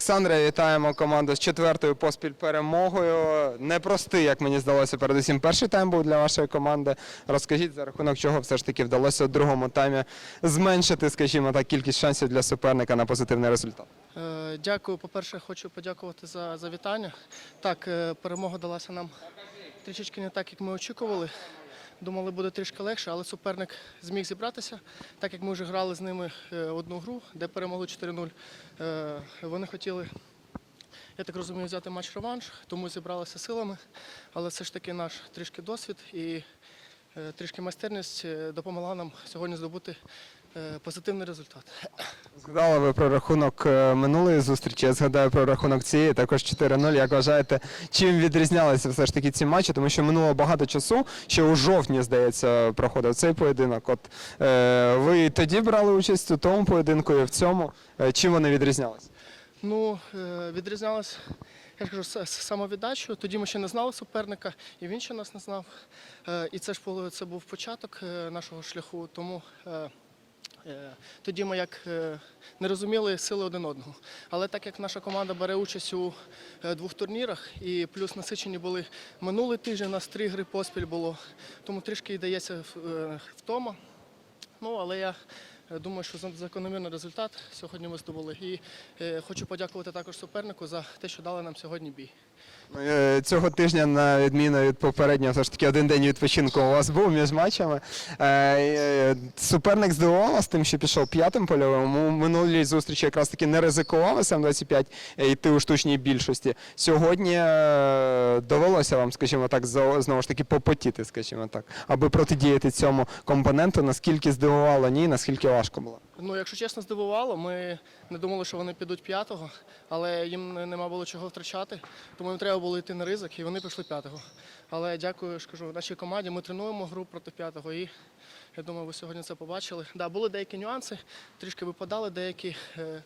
Олександре, вітаємо команду з четвертою поспіль перемогою. Непростий, як мені здалося, передусім перший тайм був для вашої команди. Розкажіть, за рахунок чого все ж таки вдалося у другому таймі зменшити, скажімо так, кількість шансів для суперника на позитивний результат. Е, Дякую. По-перше, хочу подякувати за, за вітання. Так, е, перемога далася нам трішечки не так, як ми очікували. Думали, буде трішки легше, але суперник зміг зібратися. Так як ми вже грали з ними е, одну гру, де перемогли 4-0. е, Вони хотіли, я так розумію, взяти матч реванш, тому зібралися силами. Але все ж таки наш трішки досвід і е, трішки майстерність допомогла нам сьогодні здобути позитивний результат. Згадали ви про рахунок е, минулої зустрічі. Я згадаю про рахунок цієї, також 4-0. Як вважаєте, чим відрізнялися все ж таки ці матчі? Тому що минуло багато часу, ще у жовтні, здається, проходив цей поєдинок. От е, ви тоді брали участь у тому поєдинку і в цьому. Е, чим вони відрізнялися? Ну, е, відрізнялось, я ж кажу, с- с- Тоді ми ще не знали суперника, і він ще нас не знав. Е, І це ж було- це був початок е, нашого шляху. Тому е, е, тоді ми як е, не розуміли сили один одного. Але так як наша команда бере участь у е, двох турнірах, і плюс насичені були минулий тиждень, у нас три гри поспіль було, тому трішки і дається е, втома. Ну, але я е, думаю, що закономірний результат сьогодні ми здобули. І е, хочу подякувати також супернику за те, що дали нам сьогодні бій. Е, Цього тижня, на відміну від попереднього, все ж таки один день відпочинку у вас був між матчами. Е, е, Суперник здивував вас тим, що пішов п'ятим польовим. У минулій зустрічі якраз таки не ризикував СМ-25 е, йти у штучній більшості. Сьогодні е, довелося вам, скажімо так, знову ж таки попотіти, скажімо так, аби протидіяти цьому компоненту. Наскільки здивувало, ні, наскільки важко було. Ну, якщо чесно, здивувало. Ми не думали, що вони підуть п'ятого, але їм нема було чого втрачати, тому їм треба було йти на ризик, і вони пішли п'ятого. Але дякую, ж нашій команді. Ми тренуємо гру проти п'ятого, і я думаю, ви сьогодні це побачили. Да, були деякі нюанси, трішки випадали деякі. Е,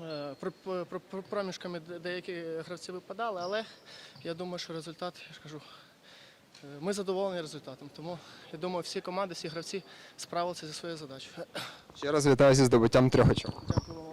е, про- про- про- про- Проміжками деякі гравці випадали, але я думаю, що результат, я ж кажу, ми задоволені результатом. Тому я думаю, всі команди, всі гравці справилися зі своєю задачею. Ще раз вітаю зі здобуттям трьох очок. Дякую.